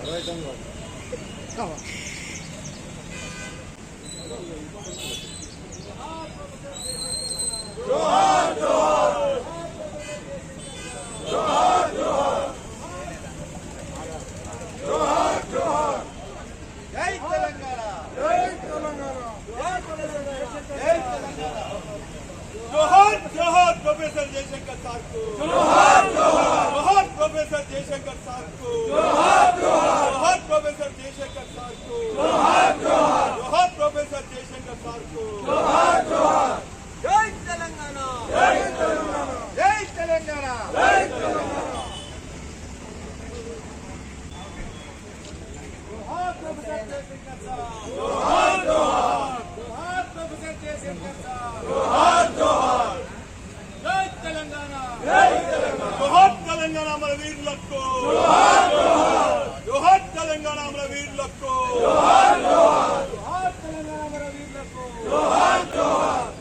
అరవై తొమ్మిది జయశంకర్ సార్కు జోహార్ జోహార్ జోహార్ ప్రొఫెసర్ జయశంకర్ సార్కు జోహార్ జోహార్ జోహార్ ప్రొఫెసర్ జయశంకర్ సార్కు జోహార్ జోహార్ జోహార్ ప్రొఫెసర్ జయశంకర్ సార్కు జోహార్ జోహార్ జై తెలంగాణ జై తెలంగాణ జై తెలంగాణ జై తెలంగాణ జోహార్ ప్రొఫెసర్ జయశంకర్ సార్ జోహార్ జోహార్ జోహార్ ప్రొఫెసర్ జయశంకర్ సార్ జోహార్ జోహార్ జై తెలంగాణ జై తెలంగాణ జోహార్ తెలంగాణ మన వీరులకు. జోహార్ జోహార్ జోహార్ తెలంగాణ మన వీరులకు. జోహార్.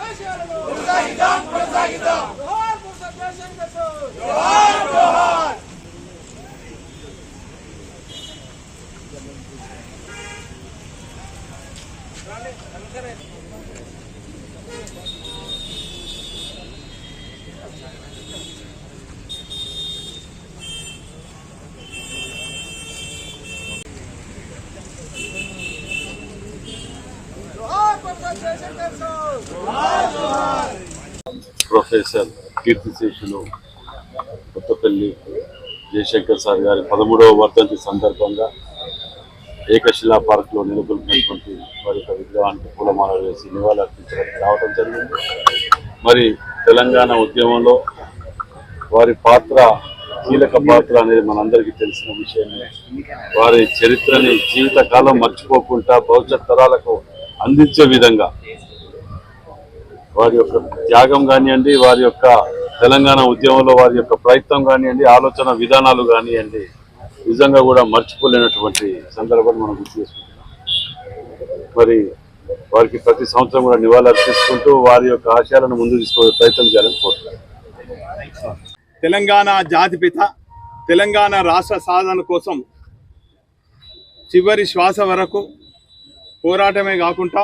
వేసేయాలను ప్రొఫెసర్ కీర్తిశేషులు కొత్తపల్లి జయశంకర్ సార్ గారి పదమూడవ వర్ధంతి సందర్భంగా ఏకశిలా పార్క్లో నెలకొల్పినటువంటి వారి యొక్క విగ్రహానికి పూలమాల వేసి నివాళులర్పించడానికి రావడం జరిగింది. మరి తెలంగాణ ఉద్యమంలో వారి పాత్ర కీలక పాత్ర అనేది మనందరికీ తెలిసిన విషయమే. వారి చరిత్రని జీవితకాలం మర్చిపోకుండా భవిష్యత్ తరాలకు అందించే విధంగా. వారి యొక్క త్యాగం కానివ్వండి వారి యొక్క తెలంగాణ ఉద్యమంలో వారి యొక్క ప్రయత్నం కానివ్వండి ఆలోచన విధానాలు కానివ్వండి నిజంగా కూడా మర్చిపోలేనటువంటి సందర్భాన్ని మనం గుర్తు చేసుకుంటున్నాం. మరి వారికి ప్రతి సంవత్సరం కూడా నివాళులు వారి యొక్క ఆశయాలను ముందు తీసుకునే ప్రయత్నం చేయాలని కోరుతున్నాను తెలంగాణ జాతిపిత తెలంగాణ రాష్ట్ర సాధన కోసం చివరి శ్వాస వరకు పోరాటమే కాకుండా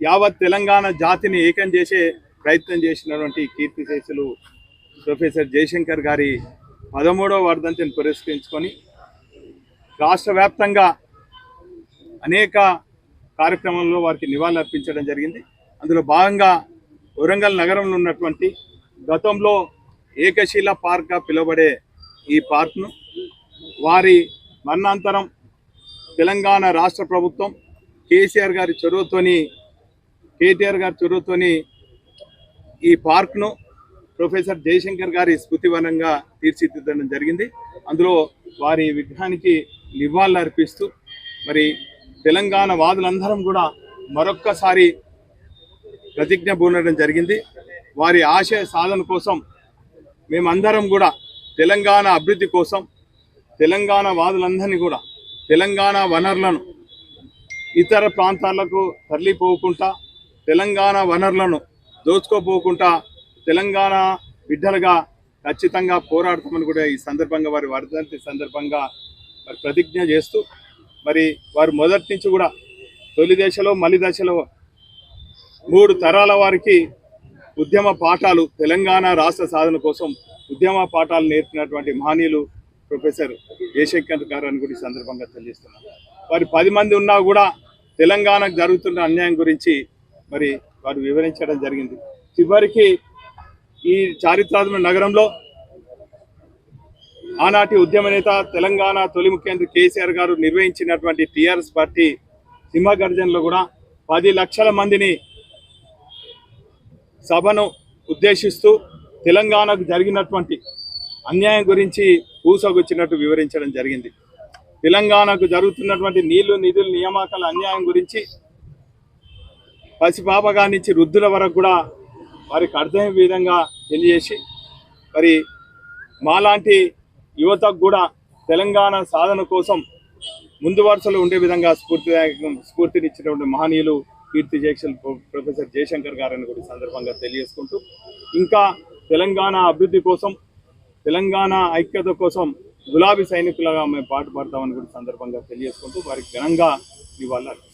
యావత్ తెలంగాణ జాతిని ఏకం చేసే ప్రయత్నం చేసినటువంటి కీర్తిశేషులు ప్రొఫెసర్ జయశంకర్ గారి పదమూడవ వర్ధంతిని పురస్కరించుకొని రాష్ట్ర వ్యాప్తంగా అనేక కార్యక్రమంలో వారికి నివాళులు అర్పించడం జరిగింది. అందులో భాగంగా వరంగల్ నగరంలో ఉన్నటువంటి గతంలో ఏకశీల పార్క్గా పిలువబడే ఈ పార్క్ను వారి మరణాంతరం తెలంగాణ రాష్ట్ర ప్రభుత్వం కేసీఆర్ గారి చొరవతోని కేటీఆర్ గారి చొరవతోని ఈ పార్క్ను ప్రొఫెసర్ జయశంకర్ గారి స్మృతివనంగా తీర్చిదిద్దడం జరిగింది. అందులో వారి విగ్రహానికి నివాళులు అర్పిస్తూ మరి తెలంగాణ వాదులందరం కూడా మరొక్కసారి ప్రతిజ్ఞ పూనడం జరిగింది. వారి ఆశయ సాధన కోసం మేమందరం కూడా తెలంగాణ అభివృద్ధి కోసం తెలంగాణ వాదులందరినీ కూడా తెలంగాణ వనరులను ఇతర ప్రాంతాలకు తరలిపోకుండా తెలంగాణ వనరులను దోచుకోపోకుండా తెలంగాణ బిడ్డలుగా ఖచ్చితంగా పోరాడతామని కూడా ఈ సందర్భంగా వారి వర్ధంతి సందర్భంగా మరి ప్రతిజ్ఞ చేస్తూ మరి వారు మొదటి నుంచి కూడా తొలి దశలో మలి దశలో మూడు తరాల వారికి ఉద్యమ పాఠాలు తెలంగాణ రాష్ట్ర సాధన కోసం ఉద్యమ పాఠాలు నేర్పినటువంటి మహనీయులు ప్రొఫెసర్ జయశంకర్ గారు అని కూడా ఈ సందర్భంగా తెలియజేస్తున్నారు వారి పది మంది ఉన్నా కూడా తెలంగాణకు జరుగుతున్న అన్యాయం గురించి మరి వారు వివరించడం జరిగింది. చివరికి ఈ చారిత్రాత్మక నగరంలో ఆనాటి ఉద్యమ నేత తెలంగాణ తొలి ముఖ్యమంత్రి కేసీఆర్ గారు నిర్వహించినటువంటి టీఆర్ఎస్ పార్టీ సింహగర్జనలో కూడా పది లక్షల మందిని సభను ఉద్దేశిస్తూ తెలంగాణకు జరిగినటువంటి అన్యాయం గురించి పూసగుచ్చినట్టు వివరించడం జరిగింది. తెలంగాణకు జరుగుతున్నటువంటి నీళ్ళు నిధులు నియామకాల అన్యాయం గురించి పసిపాపగా నుంచి వృద్ధుల వరకు కూడా వారికి అర్థమయ్యే విధంగా తెలియజేసి మరి మాలాంటి యువతకు కూడా తెలంగాణ సాధన కోసం ముందు వరుసలో ఉండే విధంగా స్ఫూర్తి స్ఫూర్తినిచ్చినటువంటి మహనీయులు కీర్తి జయక్షల్ ప్రొఫెసర్ జయశంకర్ గారని కూడా సందర్భంగా తెలియజేసుకుంటూ ఇంకా తెలంగాణ అభివృద్ధి కోసం తెలంగాణ ఐక్యత కోసం గులాబీ సైనికులుగా మేము పాటుపడతామని కూడా సందర్భంగా తెలియజేసుకుంటూ వారికి ఘనంగా నివాళులు